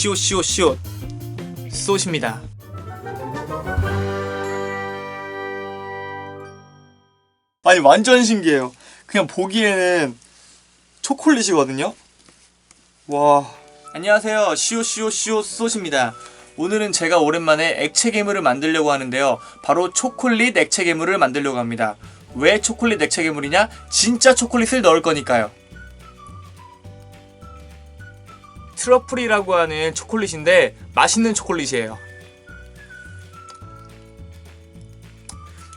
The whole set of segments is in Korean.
시옷 시옷 시옷 쏘십니다. 아니 완전 신기해요. 그냥 보기에는 초콜릿이거든요. 와. 안녕하세요. 시오 시오 시오 쏘십니다. 오늘은 제가 오랜만에 액체 괴물을 만들려고 하는데요. 바로 초콜릿 액체 괴물을 만들려고 합니다. 왜 초콜릿 액체 괴물이냐? 진짜 초콜릿을 넣을 거니까요. 트러플이라고 하는 초콜릿인데 맛있는 초콜릿이에요.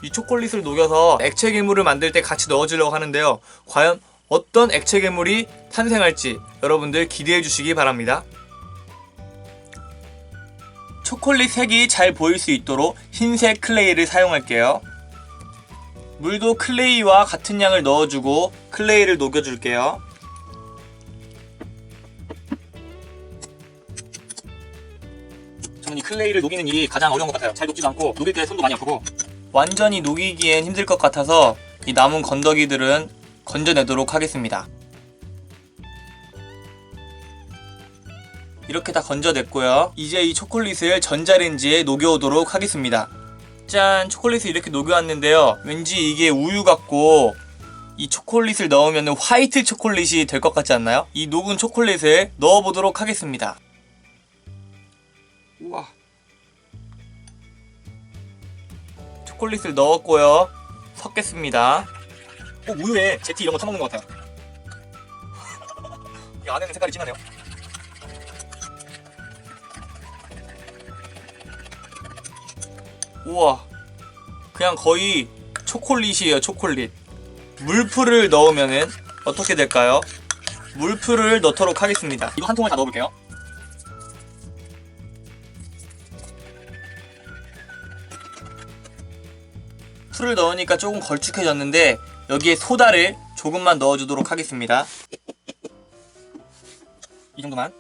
이 초콜릿을 녹여서 액체 괴물을 만들 때 같이 넣어주려고 하는데요. 과연 어떤 액체 괴물이 탄생할지 여러분들 기대해 주시기 바랍니다. 초콜릿 색이 잘 보일 수 있도록 흰색 클레이를 사용할게요. 물도 클레이와 같은 양을 넣어주고 클레이를 녹여줄게요. 이 클레이를 녹이는 일이 가장 어려운 것 같아요. 잘 녹지도 않고 녹일 때 손도 많이 아프고 완전히 녹이기엔 힘들 것 같아서 이 남은 건더기들은 건져내도록 하겠습니다. 이렇게 다 건져냈고요. 이제 이 초콜릿을 전자레인지에 녹여오도록 하겠습니다. 짠! 초콜릿을 이렇게 녹여왔는데요. 왠지 이게 우유 같고 이 초콜릿을 넣으면 화이트 초콜릿이 될 것 같지 않나요? 이 녹은 초콜릿을 넣어보도록 하겠습니다. 우와. 초콜릿을 넣었고요. 섞겠습니다. 꼭 우유에 제티 이런 거 쳐먹는 것 같아요. 이 안에는 색깔이 진하네요. 우와. 그냥 거의 초콜릿이에요, 초콜릿. 물풀을 넣으면은 어떻게 될까요? 물풀을 넣도록 하겠습니다. 이거 한 통을 다 넣어볼게요. 풀을 넣으니까 조금 걸쭉해졌는데 여기에 소다를 조금만 넣어주도록 하겠습니다. 이 정도만.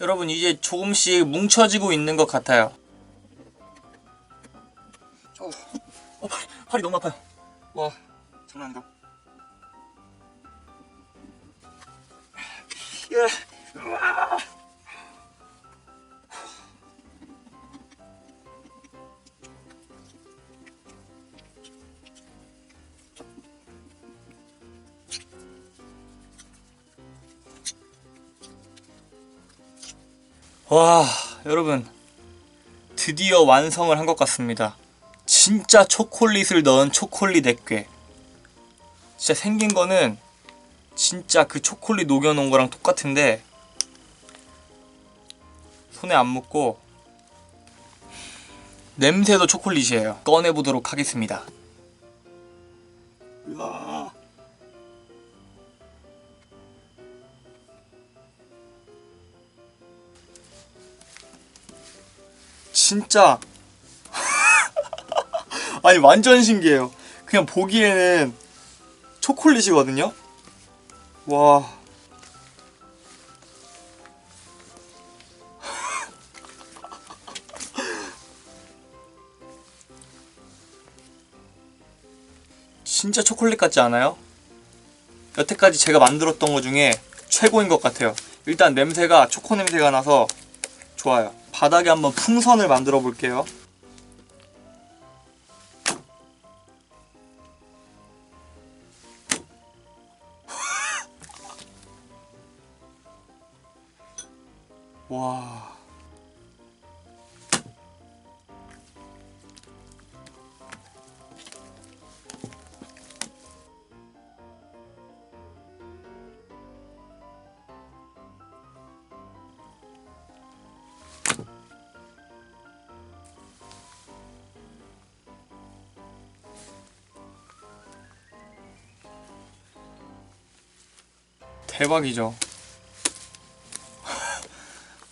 여러분 이제 조금씩 뭉쳐지고 있는 것 같아요. 어, 어 팔, 팔이 너무 아파요. 와 장난 아니다. 와, 여러분. 드디어 완성을 한 것 같습니다. 진짜 초콜릿을 넣은 초콜릿 액괴. 진짜 생긴 거는 진짜 그 초콜릿 녹여놓은 거랑 똑같은데 손에 안 묻고 냄새도 초콜릿이에요. 꺼내보도록 하겠습니다. 으아. 진짜 아니 완전 신기해요. 그냥 보기에는 초콜릿이거든요. 와. 진짜 초콜릿 같지 않아요? 여태까지 제가 만들었던 것 중에 최고인 것 같아요. 일단 냄새가 초코 냄새가 나서 좋아요. 바닥에 한번 풍선을 만들어 볼게요. 와. 대박이죠.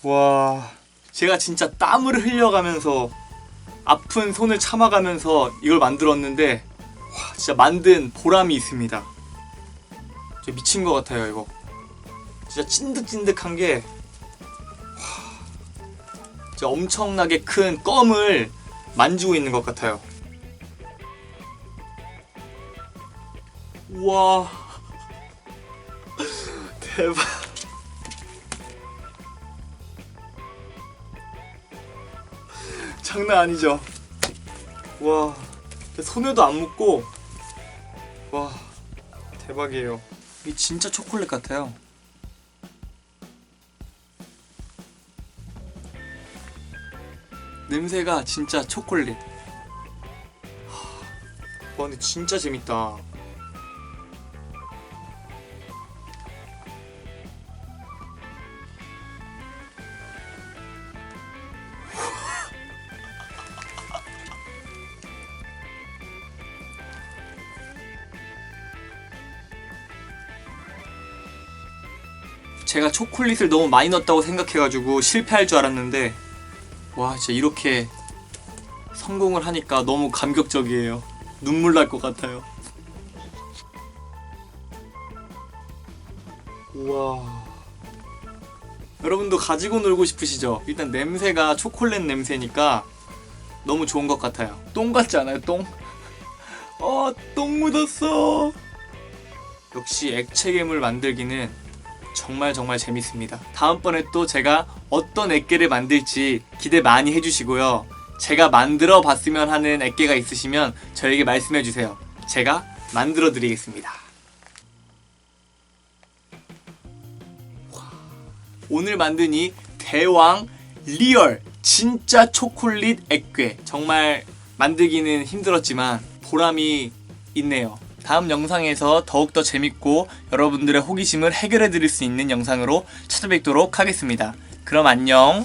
와, 제가 진짜 땀을 흘려가면서 아픈 손을 참아가면서 이걸 만들었는데 와, 진짜 만든 보람이 있습니다. 진짜 미친 것 같아요, 이거. 진짜 찐득찐득한 게 와, 진짜 엄청나게 큰 껌을 만지고 있는 것 같아요. 우와 대박 장난 아니죠. 와 손에도 안 묻고 와 대박이에요. 이 진짜 초콜릿 같아요. 냄새가 진짜 초콜릿. 와 근데 진짜 재밌다 제가 초콜릿을 너무 많이 넣었다고 생각해가지고 실패할 줄 알았는데 와 진짜 이렇게 성공을 하니까 너무 감격적이에요. 눈물 날 것 같아요. 우와. 여러분도 가지고 놀고 싶으시죠? 일단 냄새가 초콜릿 냄새니까 너무 좋은 것 같아요. 똥 같지 않아요 똥? 어, 똥 묻었어. 역시 액체괴물 만들기는 정말 정말 재밌습니다. 다음번에 또 제가 어떤 액계를 만들지 기대 많이 해주시고요. 제가 만들어 봤으면 하는 액계가 있으시면 저에게 말씀해 주세요. 제가 만들어 드리겠습니다. 오늘 만든 이 대왕 리얼 진짜 초콜릿 액괴 정말 만들기는 힘들었지만 보람이 있네요. 다음 영상에서 더욱더 재밌고 여러분들의 호기심을 해결해 드릴 수 있는 영상으로 찾아뵙도록 하겠습니다. 그럼 안녕.